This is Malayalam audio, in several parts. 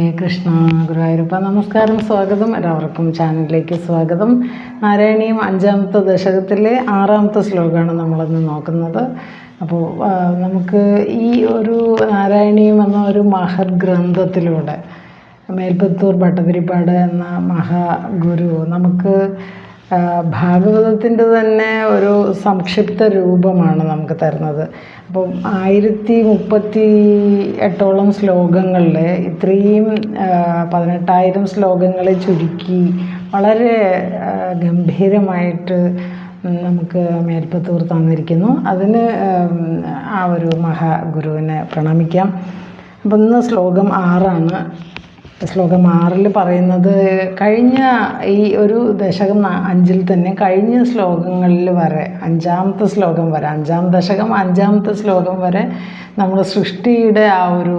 കൃഷ്ണ ഗുരുവായൂരപ്പ നമസ്കാരം സ്വാഗതം. എല്ലാവർക്കും ചാനലിലേക്ക് സ്വാഗതം. നാരായണീയം അഞ്ചാമത്തെ ദശകത്തിലെ ആറാമത്തെ ശ്ലോകമാണ് നമ്മളിന്ന് നോക്കുന്നത്. അപ്പോൾ നമുക്ക് ഈ ഒരു നാരായണീയം എന്ന ഒരു മഹത് ഗ്രന്ഥത്തിലൂടെ മേൽപ്പത്തൂർ ഭട്ടതിരിപ്പാട് എന്ന മഹാഗുരു നമുക്ക് ഭാഗവതത്തിന്റെ തന്നെ ഒരു സംക്ഷിപ്ത രൂപമാണ് നമുക്ക് തരുന്നത്. അപ്പം ആയിരത്തി മുപ്പത്തി എട്ടോളം ശ്ലോകങ്ങളിൽ ഇത്രയും പതിനെട്ടായിരം ശ്ലോകങ്ങളെ ചുരുക്കി വളരെ ഗംഭീരമായിട്ട് നമുക്ക് മേൽപ്പത്തൂർ തന്നിരിക്കുന്നു. അതിന് ആ ഒരു മഹാഗുരുവിനെ പ്രണമിക്കാം. അപ്പം ഇന്ന് ശ്ലോകം ആറാണ്. ശ്ലോകം ആറിൽ പറയുന്നത് കഴിഞ്ഞ ഈ ഒരു ദശകം അഞ്ചിൽ തന്നെ കഴിഞ്ഞ ശ്ലോകങ്ങളിൽ വരെ അഞ്ചാമത്തെ ശ്ലോകം വരെ അഞ്ചാം ദശകം അഞ്ചാമത്തെ ശ്ലോകം വരെ നമ്മൾ സൃഷ്ടിയുടെ ആ ഒരു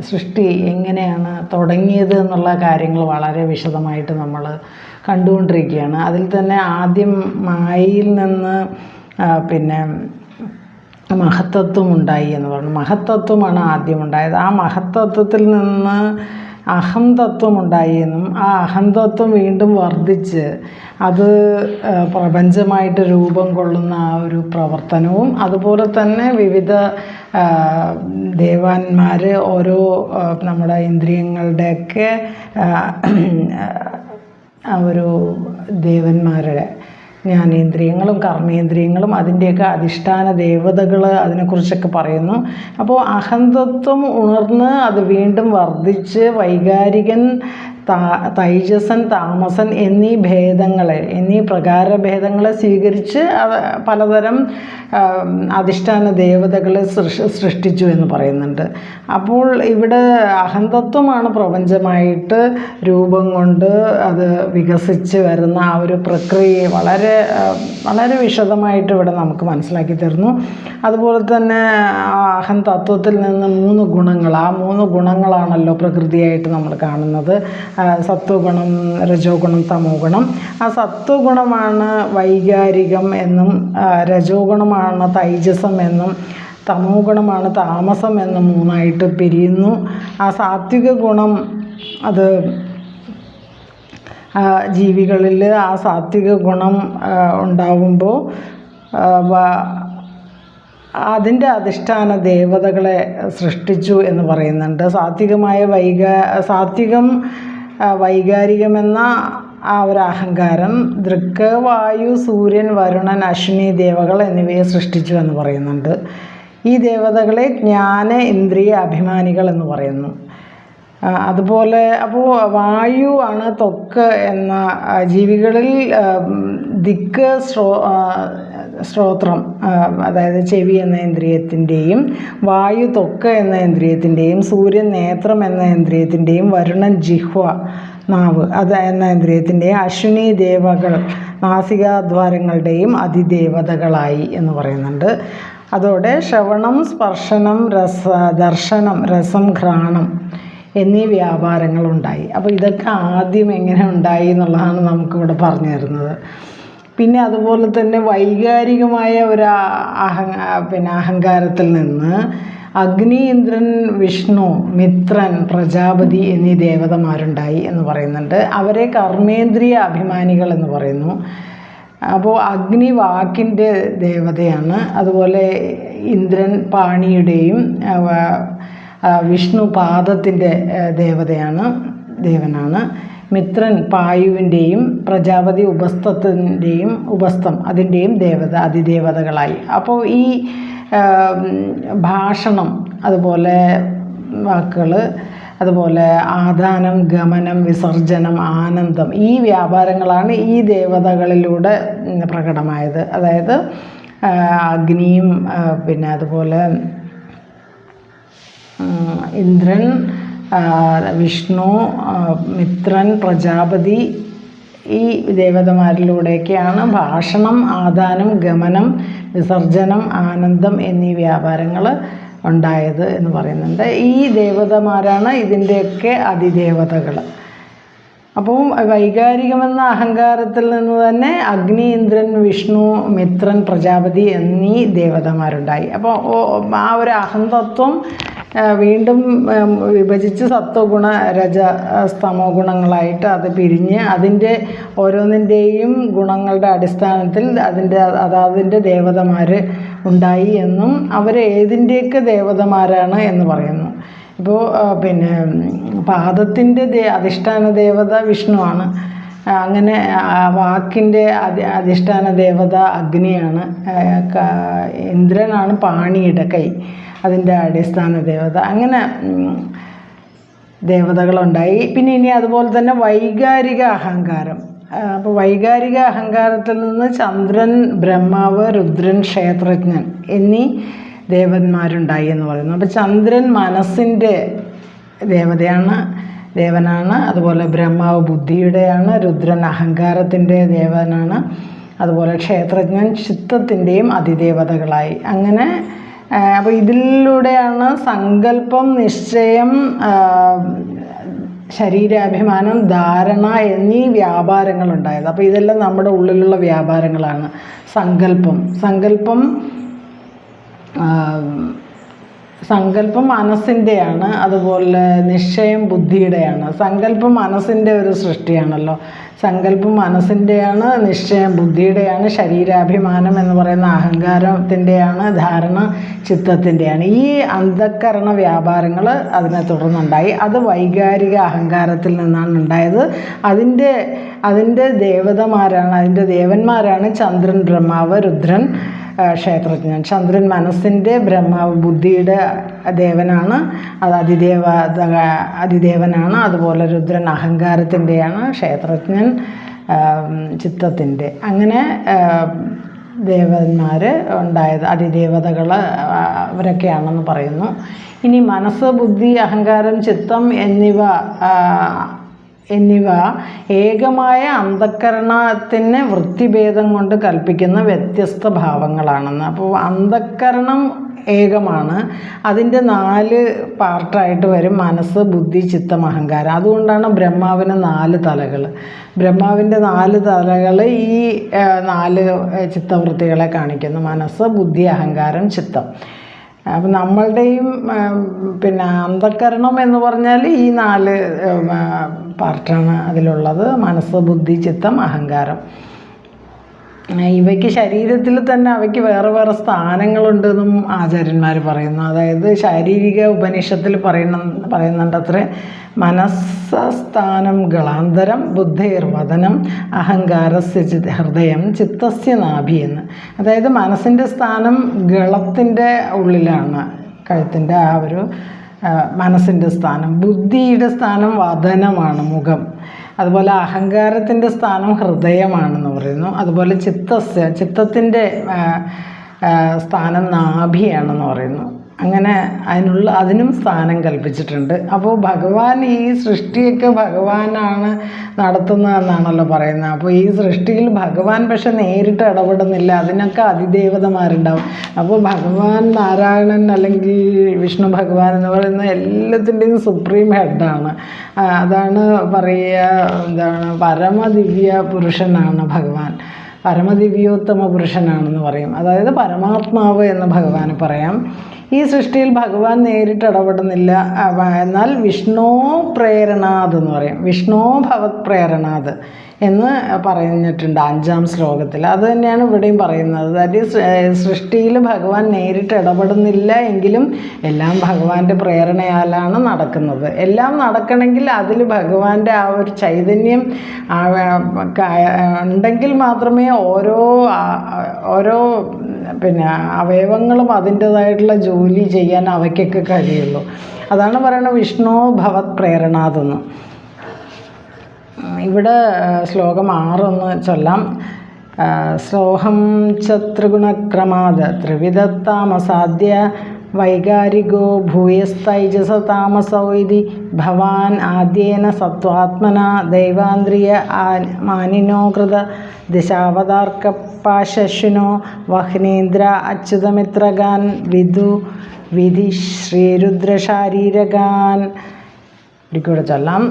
സൃഷ്ടി എങ്ങനെയാണ് തുടങ്ങിയത് എന്നുള്ള കാര്യങ്ങൾ വളരെ വിശദമായിട്ട് നമ്മൾ കണ്ടുകൊണ്ടിരിക്കുകയാണ്. അതിൽ തന്നെ ആദ്യം മായയിൽ നിന്ന് പിന്നെ മഹത്തത്വം ഉണ്ടായി എന്ന് പറഞ്ഞു. മഹത്തത്വമാണ് ആദ്യം ഉണ്ടായത്. ആ മഹത്തത്വത്തിൽ നിന്ന് അഹം തത്വം ഉണ്ടായി എന്നും ആ അഹംതത്വം വീണ്ടും വർദ്ധിച്ച് അത് പ്രപഞ്ചമായിട്ട് രൂപം കൊള്ളുന്ന ആ ഒരു പ്രവർത്തനവും അതുപോലെ തന്നെ വിവിധ ദേവാന്മാർ ഓരോ നമ്മുടെ ഇന്ദ്രിയങ്ങളുടെയൊക്കെ ഒരു ദേവന്മാരുടെ ജ്ഞാനേന്ദ്രിയങ്ങളും കർമ്മേന്ദ്രിയങ്ങളും അതിന്റെയൊക്കെ അധിഷ്ഠാന ദേവതകൾ അതിനെക്കുറിച്ചൊക്കെ പറയുന്നു. അപ്പോൾ അഹന്തത്വം ഉണർന്ന് അത് വീണ്ടും വർദ്ധിച്ച് വൈകാരികൻ തൈജസൻ താമസൻ എന്നീ ഭേദങ്ങളെ എന്നീ പ്രകാര പ്രകാരഭേദങ്ങളെ സ്വീകരിച്ച് പലതരം അധിഷ്ഠാന ദേവതകളെ സൃഷ് സൃഷ്ടിച്ചു എന്ന് പറയുന്നുണ്ട്. അപ്പോൾ ഇവിടെ അഹന്തത്വമാണ് പ്രപഞ്ചമായിട്ട് രൂപം കൊണ്ട് അത് വികസിച്ച് വരുന്ന ആ ഒരു പ്രക്രിയയെ വളരെ വളരെ വിശദമായിട്ട് ഇവിടെ നമുക്ക് മനസ്സിലാക്കി തരുന്നു. അതുപോലെ തന്നെ അഹന്തത്വത്തിൽ നിന്ന് മൂന്ന് ഗുണങ്ങൾ ആ മൂന്ന് ഗുണങ്ങളാണല്ലോ പ്രകൃതിയായിട്ട് നമ്മൾ കാണുന്നത്. സത്വഗുണം രജോ ഗുണം തമോ ഗുണം ആ സത്വഗുണമാണ് വൈകാരികം എന്നും രജോ ഗുണമാണ് തൈജസം എന്നും തമോ ഗുണമാണ് താമസം എന്നും മൂന്നായിട്ട് പിരിയുന്നു. ആ സാത്വിക ഗുണം അത് ജീവികളിൽ ആ സാത്വിക ഗുണം ഉണ്ടാവുമ്പോൾ അതിന്റെ അധിഷ്ഠാന ദേവതകളെ സൃഷ്ടിച്ചു എന്ന് പറയുന്നുണ്ട്. സാത്വികമായ വൈകാ സാത്വികം വൈകാരികമെന്ന ആ ഒരു അഹങ്കാരം ദൃക്ക് വായു സൂര്യൻ വരുണൻ അശ്വിനി ദേവകൾ എന്നിവയെ സൃഷ്ടിച്ചു എന്ന് പറയുന്നുണ്ട്. ഈ ദേവതകളെ ജ്ഞാന ഇന്ദ്രിയ അഭിമാനികൾ എന്ന് പറയുന്നു. അതുപോലെ അപ്പോൾ വായു ആണ് ത്വക്ക് എന്ന ജീവികളിൽ ദിക്ക് ശ്രോത്രം അതായത് ചെവി എന്ന ഇന്ദ്രിയത്തിന്റെയും വായു ത്വക്ക് എന്ന ഇന്ദ്രിയത്തിന്റെയും സൂര്യൻ നേത്രം എന്ന ഇന്ദ്രിയത്തിന്റെയും വരുണൻ ജിഹ്വ നാവ് അത് എന്ന ഇന്ദ്രിയത്തിന്റെയും അശ്വിനി ദേവകൾ നാസികാദ്വാരങ്ങളുടെയും അതിദേവതകളായി എന്ന് പറയുന്നുണ്ട്. അതോടെ ശ്രവണം സ്പർശനം രസ ദർശനം രസം ഘ്രാണം എന്നീ വ്യാപാരങ്ങളുണ്ടായി. അപ്പോൾ ഇതൊക്കെ ആദ്യം എങ്ങനെ ഉണ്ടായി എന്നുള്ളതാണ് നമുക്കിവിടെ പറഞ്ഞു തരുന്നത്. പിന്നെ അതുപോലെ തന്നെ വൈകാരികമായ ഒരു അഹ പിന്നെ അഹങ്കാരത്തിൽ നിന്ന് അഗ്നി ഇന്ദ്രൻ വിഷ്ണു മിത്രൻ പ്രജാപതി എന്നീ ദേവതമാരുണ്ടായി എന്ന് പറയുന്നുണ്ട്. അവരെ കർമ്മേന്ദ്രിയ അഭിമാനികൾ എന്ന് പറയുന്നു. അപ്പോൾ അഗ്നി വാക്കിന്റെ ദേവതയാണ്. അതുപോലെ ഇന്ദ്രൻ പാണിയുടെയും വിഷ്ണു പാദത്തിന്റെ ദേവതയാണ് ദേവനാണ്. മിത്രൻ പായുവിന്റെയും പ്രജാപതി ഉപസ്ഥത്തിന്റെയും ഉപസ്ഥം അതിന്റെയും ദേവത അതിദേവതകളായി. അപ്പോൾ ഈ ഭാഷണം അതുപോലെ വാക്കുകൾ അതുപോലെ ആദാനം ഗമനം വിസർജനം ആനന്ദം ഈ വ്യാപാരങ്ങളാണ് ഈ ദേവതകളിലൂടെ പ്രകടമായത്. അതായത് അഗ്നിയും പിന്നെ അതുപോലെ ഇന്ദ്രൻ വിഷ്ണു മിത്രൻ പ്രജാപതി ഈ ദേവതമാരിലൂടെയൊക്കെയാണ് ഭാഷണം ആദാനം ഗമനം വിസർജനം ആനന്ദം എന്നീ വ്യാപാരങ്ങൾ ഉണ്ടായത് എന്ന് പറയുന്നുണ്ട്. ഈ ദേവതമാരാണ് ഇതിന്റെയൊക്കെ അതിദേവതകൾ അപ്പം വൈകാരികമെന്ന അഹങ്കാരത്തിൽ നിന്ന് തന്നെ അഗ്നി ഇന്ദ്രൻ വിഷ്ണു മിത്രൻ പ്രജാപതി എന്നീ ദേവതമാരുണ്ടായി. അപ്പോൾ ആ ഒരു അഹന്തത്വം വീണ്ടും വിഭജിച്ച് സത്വഗുണ രജ സ്തമോ ഗുണങ്ങളായിട്ട് അത് പിരിഞ്ഞ് അതിന്റെ ഓരോന്നിന്റെയും ഗുണങ്ങളുടെ അടിസ്ഥാനത്തിൽ അതിന്റെ അതാതിന്റെ ദേവതമാർ ഉണ്ടായി എന്നും അവർ ഏതിന്റെയൊക്കെ ദേവതമാരാണ് എന്ന് പറയുന്നു. ഇപ്പോൾ പിന്നെ പാദത്തിന്റെ ദേ അധിഷ്ഠാന ദേവത വിഷ്ണുവാണ് അങ്ങനെ വാക്കിന്റെ അധി അധിഷ്ഠാന ദേവത അഗ്നിയാണ് ഇന്ദ്രനാണ് പാണിയുടെ കൈ. അതിന്റെ അടിസ്ഥാന ദേവത. അങ്ങനെ ദേവതകളുണ്ടായി. പിന്നെ ഇനി അതുപോലെ തന്നെ വൈകാരിക അഹങ്കാരം. അപ്പോൾ വൈകാരിക അഹങ്കാരത്തിൽ നിന്ന് ചന്ദ്രൻ ബ്രഹ്മാവ് രുദ്രൻ ക്ഷേത്രജ്ഞൻ എന്നീ ദേവന്മാരുണ്ടായി എന്ന് പറയുന്നു. അപ്പോൾ ചന്ദ്രൻ മനസ്സിന്റെ ദേവതയാണ് ദേവനാണ്. അതുപോലെ ബ്രഹ്മാവ് ബുദ്ധിയുടെയാണ് രുദ്രൻ അഹങ്കാരത്തിന്റെ ദേവനാണ്. അതുപോലെ ക്ഷേത്രജ്ഞൻ ചിത്തത്തിന്റെയും അതിദേവതകളായി. അങ്ങനെ അപ്പോൾ ഇതിലൂടെയാണ് സങ്കല്പം നിശ്ചയം ശരീരാഭിമാനം ധാരണ എന്നീ വ്യാപാരങ്ങളുണ്ടായത്. അപ്പോൾ ഇതെല്ലാം നമ്മുടെ ഉള്ളിലുള്ള വ്യാപാരങ്ങളാണ്. സങ്കല്പം. സങ്കല്പം സങ്കല്പം മനസ്സിന്റെയാണ് അതുപോലെ നിശ്ചയം ബുദ്ധിയുടെയാണ്. സങ്കല്പം മനസ്സിന്റെ ഒരു സൃഷ്ടിയാണല്ലോ. സങ്കല്പം മനസ്സിന്റെയാണ് നിശ്ചയം ബുദ്ധിയുടെയാണ് ശരീരാഭിമാനം എന്ന് പറയുന്ന അഹങ്കാരത്തിന്റെയാണ് ധാരണ ചിത്തത്തിന്റെയാണ് ഈ അന്ധക്കരണ വ്യാപാരങ്ങൾ അതിനെ തുടർന്നുണ്ടായി. അത് വൈകാരിക അഹങ്കാരത്തിൽ നിന്നാണ് ഉണ്ടായത്. അതിന്റെ അതിന്റെ ദേവതമാരാണ് അതിന്റെ ദേവന്മാരാണ് ചന്ദ്രൻ ബ്രഹ്മാവ് രുദ്രൻ ക്ഷേത്രജ്ഞൻ ചന്ദ്രൻ മനസ്സിന്റെ ബ്രഹ്മാവ് ബുദ്ധിയുടെ ദേവനാണ്. അത് അതിദേവ അതിദേവനാണ്. അതുപോലെ രുദ്രൻ അഹങ്കാരത്തിന്റെയാണ് ക്ഷേത്രജ്ഞൻ ചിത്തത്തിന്റെ അങ്ങനെ ദേവന്മാർ ഉണ്ടായത് അതിദേവതകൾ അവരൊക്കെയാണെന്ന് പറയുന്നു. ഇനി മനസ്സ് ബുദ്ധി അഹങ്കാരം ചിത്തം എന്നിവ എന്നിവ ഏകമായ അന്ധക്കരണത്തിന് വൃത്തിഭേദം കൊണ്ട് കൽപ്പിക്കുന്ന വ്യത്യസ്ത ഭാവങ്ങളാണെന്ന്. അപ്പോൾ അന്ധക്കരണം ഏകമാണ്. അതിന്റെ നാല് പാർട്ടായിട്ട് വരും മനസ്സ് ബുദ്ധി ചിത്തം അഹങ്കാരം. അതുകൊണ്ടാണ് ബ്രഹ്മാവിന് നാല് തലകൾ ബ്രഹ്മാവിന്റെ നാല് തലകൾ ഈ നാല് ചിത്തവൃത്തികളെ കാണിക്കുന്നു. മനസ്സ് ബുദ്ധി അഹങ്കാരം ചിത്തം. അപ്പം നമ്മളുടെയും പിന്നെ അന്ധക്കരണം എന്ന് പറഞ്ഞാൽ ഈ നാല് പാർട്ടാണ് അതിലുള്ളത്. മനസ്സ് ബുദ്ധി ചിത്തം അഹങ്കാരം. ഇവയ്ക്ക് ശരീരത്തിൽ തന്നെ അവയ്ക്ക് വേറെ വേറെ സ്ഥാനങ്ങളുണ്ടെന്നും ആചാര്യന്മാർ പറയുന്നു. അതായത് ശാരീരിക ഉപനിഷത്തിൽ പറയുന്ന പറയുന്നുണ്ട് അത്ര. മനസ്സസ്ഥാനം ഗളാന്തരം ബുദ്ധേർവദനം അഹങ്കാരസ്യ ചിത് ഹൃദയം ചിത്തസ്യ നാഭി എന്ന്. അതായത് മനസ്സിന്റെ സ്ഥാനം ഗളത്തിന്റെ ഉള്ളിലാണ്. കഴുത്തിന്റെ ആ ഒരു മനസ്സിന്റെ സ്ഥാനം. ബുദ്ധിയുടെ സ്ഥാനം വദനമാണ് മുഖം. അതുപോലെ അഹങ്കാരത്തിന്റെ സ്ഥാനം ഹൃദയമാണെന്ന് പറയുന്നു. അതുപോലെ ചിത്തസ്യ ചിത്തത്തിന്റെ സ്ഥാനം നാഭിയാണെന്ന് പറയുന്നു. അങ്ങനെ അതിനുള്ള അതിനും സ്ഥാനം കൽപ്പിച്ചിട്ടുണ്ട്. അപ്പോൾ ഭഗവാൻ ഈ സൃഷ്ടിയൊക്കെ ഭഗവാനാണ് നടത്തുന്നതെന്നാണല്ലോ പറയുന്നത്. അപ്പോൾ ഈ സൃഷ്ടിയിൽ ഭഗവാൻ പക്ഷെ നേരിട്ട് ഇടപെടുന്നില്ല. അതിനൊക്കെ അതിദേവതമാരുണ്ടാവും. അപ്പോൾ ഭഗവാൻ നാരായണൻ അല്ലെങ്കിൽ വിഷ്ണു ഭഗവാൻ എന്ന് പറയുന്ന എല്ലാത്തിന്റെയും സുപ്രീം ഹെഡാണ്. അതാണ് പറയുക എന്താണ് പരമദിവ്യ പുരുഷനാണ് ഭഗവാൻ. പരമദിവ്യോത്തമ പുരുഷനാണെന്ന് പറയും. അതായത് പരമാത്മാവ് എന്ന് ഭഗവാന് പറയാം. ഈ സൃഷ്ടിയിൽ ഭഗവാൻ നേരിട്ട് ഇടപെടുന്നില്ല. എന്നാൽ വിഷ്ണോ പ്രേരണാത് എന്ന് പറയും. വിഷ്ണോ ഭവത് പ്രേരണാത് എന്ന് പറഞ്ഞിട്ടുണ്ട് അഞ്ചാം ശ്ലോകത്തിൽ. അത് തന്നെയാണ് ഇവിടെയും പറയുന്നത്. അതായത് സൃഷ്ടിയിൽ ഭഗവാൻ നേരിട്ട് ഇടപെടുന്നില്ല എങ്കിലും എല്ലാം ഭഗവാന്റെ പ്രേരണയാലാണ് നടക്കുന്നത്. എല്ലാം നടക്കണമെങ്കിൽ അതിൽ ഭഗവാന്റെ ആ ഒരു ചൈതന്യം ഉണ്ടെങ്കിൽ മാത്രമേ ഓരോ ഓരോ പിന്നെ അവയവങ്ങളും അതിന്റെതായിട്ടുള്ള ജോലി ചെയ്യാൻ അവയ്ക്കൊക്കെ കഴിയുള്ളൂ. അതാണ് പറയുന്നത് വിഷ്ണു ഭവത് പ്രേരണാതെന്ന്. ഇവിടെ ശ്ലോകം ആറൊന്ന് ചൊല്ലാം. ശ്ലോകം ശത്രുഗുണക്രമാത് ത്രിവിധത്താമസാദ്യ വൈകാരികോ ഭൂയസ്തൈജസ താമസോ ഇതി ഭവാൻ ആദ്യേന സത്വാത്മന ദൈവാന്ദ്രിയ മാനിനോ കൃത ദിശാവതാർക്കപ്പാശുനോ വഹ്നേന്ദ്ര അച്യുതമിത്രഗാൻ വിധു വിധി ശ്രീരുദ്രശാരീരഗാൻ ഒരിക്കൂടെ ചൊല്ലാം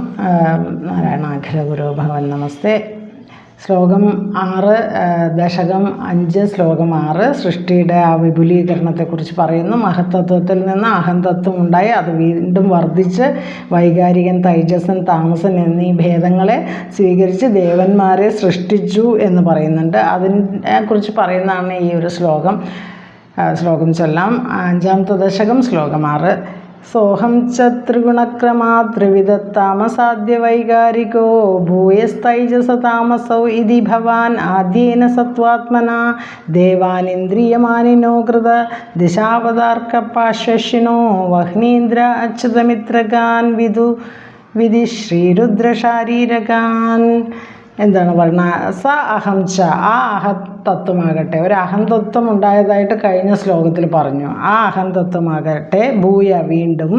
നാരായണാഖര ഗുരു ഭഗവൻ നമസ്തേ. ശ്ലോകം ആറ് ദശകം അഞ്ച് ശ്ലോകം ആറ് സൃഷ്ടിയുടെ ആ വിപുലീകരണത്തെക്കുറിച്ച് പറയുന്നു. മഹത്തത്വത്തിൽ നിന്ന് അഹന്തത്വം ഉണ്ടായി. അത് വീണ്ടും വർദ്ധിച്ച് വൈകാരികൻ തൈജസൻ താമസൻ എന്നീ ഭേദങ്ങളെ സ്വീകരിച്ച് ദേവന്മാരെ സൃഷ്ടിച്ചു എന്ന് പറയുന്നുണ്ട്. അതിനെ കുറിച്ച് പറയുന്നതാണ് ഈ ഒരു ശ്ലോകം ശ്ലോകം ചൊല്ലാം. അഞ്ചാമത്തെ ദശകം ശ്ലോകം ആറ്. സോഹം ച ത്രിഗുണക്രമാ ത്രിവിധത്താമസാദ്യ വൈകാരികോ ഭൂയസ്തൈജസ താമസൗ ഇതി ഭവാൻ ആദ്യേന സത്വാത്മന ദേവാനിന്ദ്രിയമാനിനോ കൃത ദിശാവതാർക്കപ്പാശ്വശിനോ വഹ്നീന്ദ്ര അച്യുതമിത്രകാൻ വിദു വിധി ശ്രീരുദ്രശാരീരകാൻ എന്താണ് പറയുന്നത് സ അഹം ച ആ അഹത്തത്വമാകട്ടെ ഒരു അഹന്തത്വം ഉണ്ടായതായിട്ട് കഴിഞ്ഞ ശ്ലോകത്തിൽ പറഞ്ഞു. ആ അഹന്തത്വമാകട്ടെ ഭൂയ വീണ്ടും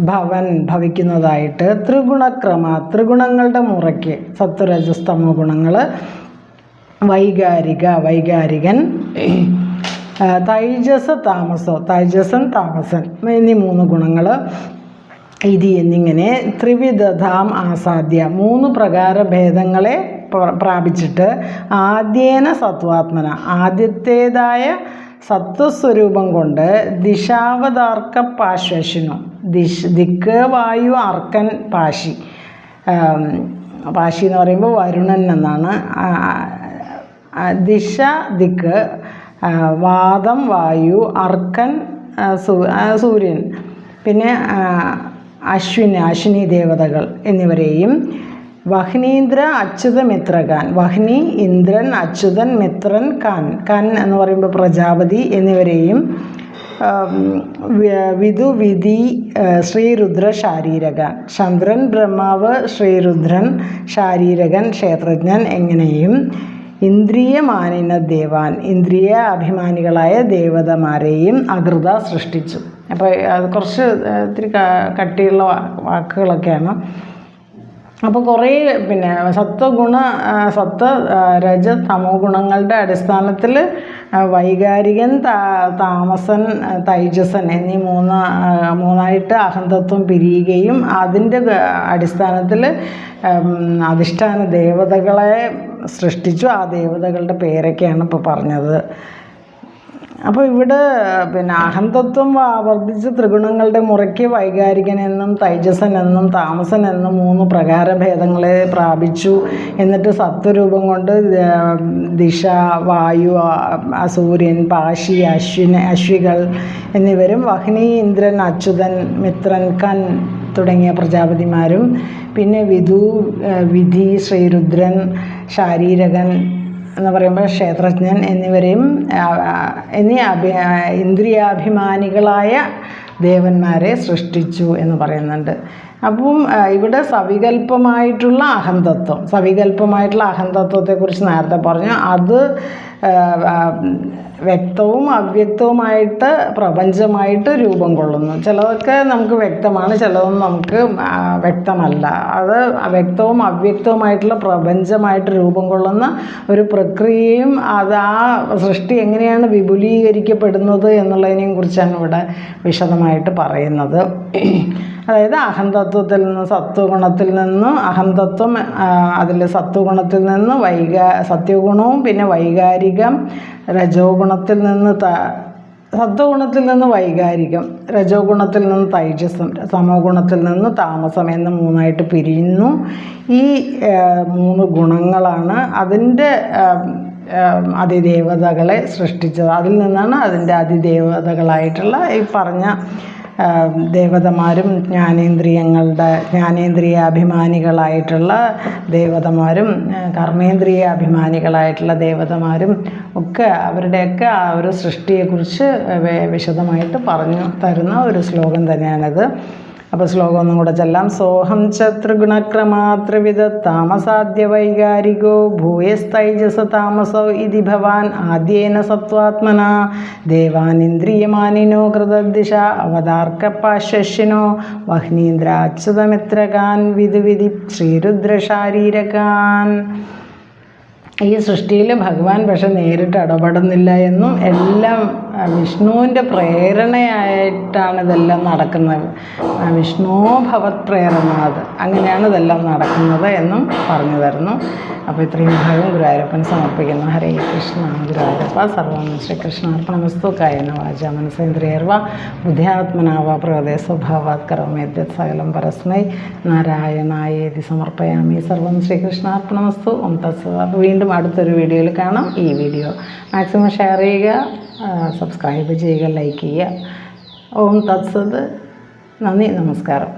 ഭവൻ ഭവിക്കുന്നതായിട്ട് ത്രിഗുണക്രമ ത്രിഗുണങ്ങളുടെ മുറയ്ക്ക് സത്വരജസ്തമോ ഗുണങ്ങൾ വൈകാരിക വൈകാരികൻ തൈജസ് താമസോ തൈജസൻ താമസൻ എന്നീ മൂന്ന് ഗുണങ്ങൾ ഇതി എന്നിങ്ങനെ ത്രിവിധധാം ആസാദ്യ മൂന്ന് പ്രകാര ഭേദങ്ങളെ പ്രാപിച്ചിട്ട് ആദ്യേന സത്വാത്മന. ആദ്യത്തേതായ സത്വസ്വരൂപം കൊണ്ട് ദിശാവതാർക്ക പാശ്വശിനു. ദിശ ദിക്ക് വായു അർക്കൻ പാശി. പാശി എന്ന് പറയുമ്പോൾ വരുണൻ എന്നാണ്. ദിശ ദിക്ക് വാദം വായു അർക്കൻ സൂര്യൻ. പിന്നെ അശ്വിന് അശ്വിനി ദേവതകൾ എന്നിവരെയും വഹ്നീന്ദ്ര അച്യുത മിത്രകാൻ വഹ്നി ഇന്ദ്രൻ അച്യുതൻ മിത്രൻ കാൻ കാൻ എന്ന് പറയുമ്പോൾ പ്രജാപതി എന്നിവരെയും വിധു വിധി ശ്രീരുദ്ര ശാരീരകൻ ചന്ദ്രൻ ബ്രഹ്മാവ് ശ്രീരുദ്രൻ ശാരീരകൻ ക്ഷേത്രജ്ഞൻ എങ്ങനെയും ഇന്ദ്രിയമാനിന ദേവാൻ ഇന്ദ്രിയ അഭിമാനികളായ ദേവതമാരെയും അകൃത സൃഷ്ടിച്ചു. അപ്പോൾ അത് കുറച്ച് ഒത്തിരി കട്ടിയുള്ള വാക്കുകളൊക്കെയാണ്. അപ്പോൾ കുറേ പിന്നെ സത്വഗുണ സത്വ രജ തമോ ഗുണങ്ങളുടെ അടിസ്ഥാനത്തിൽ വൈകാരികൻ താമസൻ തൈജസൻ എന്നീ മൂന്ന് മൂന്നായിട്ട് അഹന്തത്വം പിരിയുകയും അതിന്റെ അടിസ്ഥാനത്തിൽ അധിഷ്ഠാന ദേവതകളെ സൃഷ്ടിച്ചു ആ ദേവതകളുടെ പേരൊക്കെയാണ് ഇപ്പോൾ പറഞ്ഞത്. അപ്പോൾ ഇവിടെ പിന്നെ അഹന്തത്വം വർദ്ധിച്ച് ത്രിഗുണങ്ങളുടെ മുറയ്ക്ക് വൈകാരികനെന്നും തൈജസനെന്നും താമസനെന്നും മൂന്ന് പ്രകാരഭേദങ്ങളെ പ്രാപിച്ചു. എന്നിട്ട് സത്വരൂപം കൊണ്ട് ദിശ വായു സൂര്യൻ പാശി അശ്വിൻ അശ്വികൾ എന്നിവരും വഹ്നി ഇന്ദ്രൻ അച്യുതൻ മിത്രൻ കൻ തുടങ്ങിയ പ്രജാപതിമാരും. പിന്നെ വിധു വിധി ശ്രീരുദ്രൻ ശാരീരകൻ എന്ന് പറയുമ്പോൾ ക്ഷേത്രജ്ഞൻ എന്നിവരെയും എന്നീ അഭി ഇന്ദ്രിയാഭിമാനികളായ ദേവന്മാരെ സൃഷ്ടിച്ചു എന്ന് പറയുന്നുണ്ട്. അപ്പം ഇവിടെ സവികല്പമായിട്ടുള്ള അഹന്തത്വം സവികല്പമായിട്ടുള്ള അഹന്തത്വത്തെക്കുറിച്ച് നേരത്തെ പറഞ്ഞു. അത് വ്യക്തവും അവ്യക്തവുമായിട്ട് പ്രപഞ്ചമായിട്ട് രൂപം കൊള്ളുന്നു. ചിലതൊക്കെ നമുക്ക് വ്യക്തമാണ് ചിലതൊന്നും നമുക്ക് വ്യക്തമല്ല. അത് വ്യക്തവും അവ്യക്തവുമായിട്ടുള്ള പ്രപഞ്ചമായിട്ട് രൂപം കൊള്ളുന്ന ഒരു പ്രക്രിയയും അത് ആ സൃഷ്ടി എങ്ങനെയാണ് വിപുലീകരിക്കപ്പെടുന്നത് എന്നുള്ളതിനെയും കുറിച്ചാണ് ഇവിടെ വിശദമായിട്ട് പറയുന്നത്. അതായത് അഹന്തത്വത്തിൽ നിന്ന് സത്വഗുണത്തിൽ നിന്ന് അഹന്തത്വം അതിൽ സത്വഗുണത്തിൽ നിന്ന് വൈകാ സത്യഗുണവും പിന്നെ വൈകാരികം രജോ ഗുണത്തിൽ നിന്ന് ത സത്വഗുണത്തിൽ നിന്ന് വൈകാരികം രജോ ഗുണത്തിൽ നിന്ന് തൈജസം സമോ ഗുണത്തിൽ നിന്ന് താമസം എന്ന് മൂന്നായിട്ട് പിരിയുന്നു. ഈ മൂന്ന് ഗുണങ്ങളാണ് അതിന്റെ അതിദേവതകളെ സൃഷ്ടിച്ചത്. അതിൽ നിന്നാണ് അതിന്റെ അതിദേവതകളായിട്ടുള്ള ഈ പറഞ്ഞ ദേവതമാരും ജ്ഞാനേന്ദ്രിയങ്ങളുടെ ജ്ഞാനേന്ദ്രിയ അഭിമാനികളായിട്ടുള്ള ദേവതമാരും കർമ്മേന്ദ്രിയ അഭിമാനികളായിട്ടുള്ള ദേവതമാരും ഒക്കെ അവരുടെയൊക്കെ ആ ഒരു സൃഷ്ടിയെക്കുറിച്ച് വിശദമായിട്ട് പറഞ്ഞു തരുന്ന ഒരു ശ്ലോകം തന്നെയാണിത്. അപ്പോൾ ശ്ലോകം ഒന്നും കൂടെ ചെല്ലാം. സോഹം ച ത്രിഗുണക്രമാ ത്രിവിധ താമസാദ്യ വൈകാരികോ ഭൂയസ്തൈജസ താമസോ ഇതി ഭവാൻ ആദ്യേന സത്വാത്മന. ദേവാനിന്ദ്രിയമാനിനോ കൃതദിശ അവതാർക്കപ്പാശ്വശിനോ വഹ്നീന്ദ്ര വിധുവിധി വിധു വിധി ശ്രീരുദ്രശാരീരകാൻ. ഈ സൃഷ്ടിയിൽ ഭഗവാൻ പക്ഷെ നേരിട്ട് ഇടപെടുന്നില്ല എന്നും എല്ലാം വിഷ്ണുവിന്റെ പ്രേരണയായിട്ടാണ് ഇതെല്ലാം നടക്കുന്നത്. വിഷ്ണു ഭവത് പ്രേരണാത് അങ്ങനെയാണ് ഇതെല്ലാം നടക്കുന്നത് എന്നും പറഞ്ഞു തരുന്നു. അപ്പോൾ ഇത്രയും ഭാഗം ഗുരുവായൂരപ്പൻ സമർപ്പിക്കുന്നു. ഹരേ കൃഷ്ണ ഗുരുവായൂരപ്പ സർവം ശ്രീകൃഷ്ണാർപ്പണമസ്തു കായന വാച മനസേന്ദ്രിയർവ ബുദ്ധ്യാത്മനാവ പ്രകൃതി സ്വഭാവാത് കർമ്മേദ്യത് സകലം പരസ്മൈ നാരായണായേതി സമർപ്പയാമി. സർവം ശ്രീകൃഷ്ണാർപ്പണമസ്തു ഓം തത്സ അപ്പോൾ വീണ്ടും അടുത്തൊരു വീഡിയോയിൽ കാണാം ഈ വീഡിയോ. മാക്സിമം ഷെയർ ചെയ്യുക സബ്സ്ക്രൈബ് ചെയ്യുക ലൈക്ക് ചെയ്യുക. ഓം തത്സത്. നന്ദി നമസ്കാരം.